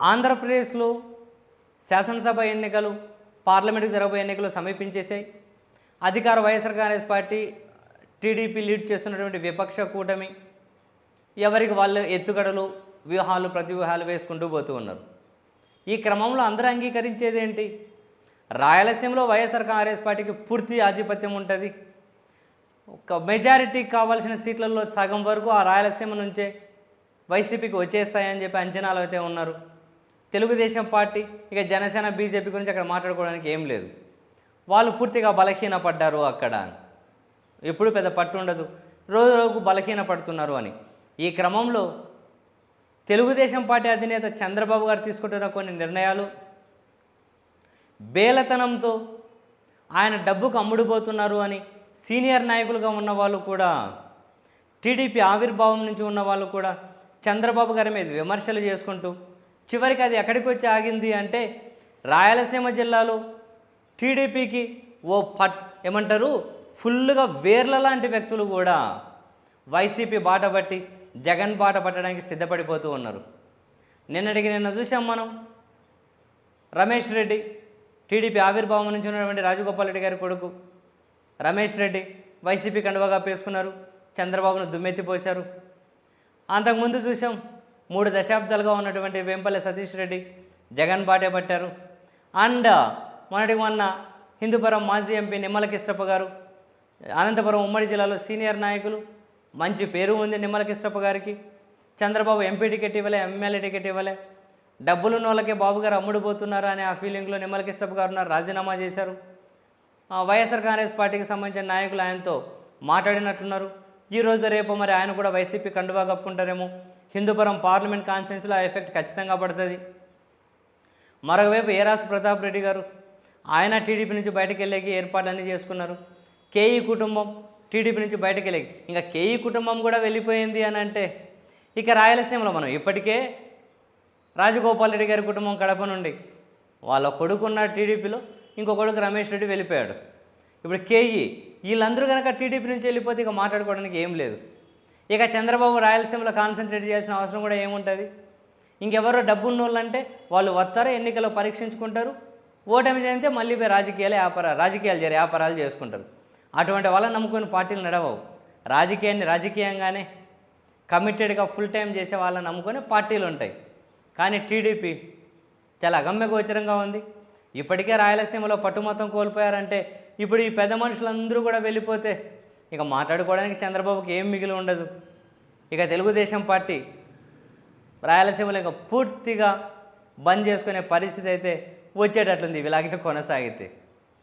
ఆంధ్రప్రదేశ్లో శాసనసభ ఎన్నికలు పార్లమెంటుకు జరగబోయే ఎన్నికలు సమీపించేశాయి. అధికార YSR Congress party TDP lead చేస్తున్నటువంటి విపక్ష కూటమి ఎవరికి వాళ్ళు ఎత్తుగడలు వ్యూహాలు ప్రతివ్యూహాలు వేసుకుంటూ పోతూ ఉన్నారు. ఈ క్రమంలో అందరూ అంగీకరించేది ఏంటి? రాయలసీమలో వైఎస్ఆర్ కాంగ్రెస్ పార్టీకి పూర్తి ఆధిపత్యం ఉంటుంది. ఒక మెజారిటీ కావాల్సిన సీట్లలో సగం వరకు ఆ రాయలసీమ నుంచే వైసీపీకి వచ్చేస్తాయని చెప్పి అంచనాలు అయితే ఉన్నారు. తెలుగుదేశం పార్టీ ఇక జనసేన బీజేపీ గురించి అక్కడ మాట్లాడుకోవడానికి ఏం లేదు. వాళ్ళు పూర్తిగా బలహీనపడ్డారు అక్కడ ఎప్పుడు పెద్ద పట్టు ఉండదు. రోజు రోజుకు బలహీన పడుతున్నారు అని. ఈ క్రమంలో తెలుగుదేశం పార్టీ అధినేత చంద్రబాబు గారు తీసుకుంటున్న కొన్ని నిర్ణయాలు బేలతనంతో ఆయన డబ్బుకు అమ్ముడుపోతున్నారు అని సీనియర్ నాయకులుగా ఉన్న వాళ్ళు కూడా టీడీపీ ఆవిర్భావం నుంచి ఉన్న వాళ్ళు కూడా చంద్రబాబు గారి మీద విమర్శలు చేసుకుంటూ చివరికి అది ఎక్కడికి వచ్చి ఆగింది అంటే రాయలసీమ జిల్లాలో టీడీపీకి ఓ పట్ ఏమంటారు? ఫుల్గా వేర్ల లాంటి వ్యక్తులు కూడా వైసీపీ బాట పట్టి జగన్ బాట పట్టడానికి సిద్ధపడిపోతూ ఉన్నారు. నిన్నటికి నిన్న చూసాం మనం రమేష్ రెడ్డి టీడీపీ ఆవిర్భావం నుంచి ఉన్నటువంటి రాజగోపాల్ రెడ్డి గారి కొడుకు రమేష్ రెడ్డి వైసీపీ కండువగా పేసుకున్నారు చంద్రబాబును దుమ్మెత్తిపోశారు అంతకుముందు చూసాం మూడు దశాబ్దాలుగా ఉన్నటువంటి వేంపల్లి సతీష్ రెడ్డి జగన్ బాటే పట్టారు. అండ్ మొన్నటి మొన్న హిందూపురం మాజీ ఎంపీ నిమ్మల కిష్టప్ప గారు అనంతపురం ఉమ్మడి జిల్లాలో సీనియర్ నాయకులు మంచి పేరు ఉంది నిమ్మల కిష్టప్ప గారికి. చంద్రబాబు ఎంపీ టికెట్ ఇవ్వలే ఎమ్మెల్యే టికెట్ ఇవ్వలే. డబ్బులున్న వాళ్ళకే బాబు గారు అమ్ముడుపోతున్నారా అనే ఆ ఫీలింగ్లో నిమ్మల కిష్టప్ప గారు ఉన్నారు రాజీనామా చేశారు. ఆ వైఎస్ఆర్ కాంగ్రెస్ పార్టీకి సంబంధించిన నాయకులు ఆయనతో మాట్లాడినట్లున్నారు. ఈ రోజు రేపు మరి ఆయన కూడా వైసీపీ కండువా కప్పుకుంటారేమో. హిందూపురం పార్లమెంట్ కాన్స్టిట్యున్సీలో ఆ ఎఫెక్ట్ ఖచ్చితంగా పడుతుంది. మరోవైపు ఏరాసు ప్రతాప్ రెడ్డి గారు? ఆయన టీడీపీ నుంచి బయటకు వెళ్ళేకి ఏర్పాట్లన్నీ చేసుకున్నారు. కేఈ కుటుంబం టీడీపీ నుంచి బయటకు వెళ్ళేకి. ఇంకా కేఈ కుటుంబం కూడా వెళ్ళిపోయింది అని అంటే ఇక రాయలసీమలో మనం ఇప్పటికే రాజగోపాల్ రెడ్డి గారి కుటుంబం కడప నుండి వాళ్ళ కొడుకున్న టీడీపీలో ఇంకో కొడుకు రమేష్ రెడ్డి వెళ్ళిపోయాడు. ఇప్పుడు కేఈ వీళ్ళందరూ కనుక టీడీపీ నుంచి వెళ్ళిపోతే ఇక మాట్లాడుకోవడానికి ఏం లేదు. ఇక చంద్రబాబు రాయలసీమలో కాన్సన్ట్రేట్ చేయాల్సిన అవసరం కూడా ఏముంటుంది? ఇంకెవరో డబ్బున్న వాళ్ళంటే వాళ్ళు వస్తారు ఎన్నికల్లో పరీక్షించుకుంటారు. ఓటమి చెందితే మళ్ళీ పోయి రాజకీయాలు వ్యాపార రాజకీయాలు చేరే వ్యాపారాలు చేసుకుంటారు. అటువంటి వాళ్ళని నమ్ముకుని పార్టీలు నడవవు. రాజకీయాన్ని రాజకీయంగానే కమిటెడ్గా ఫుల్ టైం చేసే వాళ్ళని నమ్ముకొని పార్టీలు ఉంటాయి కానీ టీడీపీ చాలా అగమ్యగోచరంగా ఉంది. ఇప్పటికే రాయలసీమలో పట్టు మొత్తం కోల్పోయారంటే ఇప్పుడు ఈ పెద్ద మనుషులందరూ కూడా వెళ్ళిపోతే ఇక మాట్లాడుకోవడానికి చంద్రబాబుకి ఏం మిగిలి ఉండదు. ఇక తెలుగుదేశం పార్టీ రాయలసీమలో ఇక పూర్తిగా బంద్ చేసుకునే పరిస్థితి అయితే వచ్చేటట్లుంది. ఇలాగే కొనసాగితే.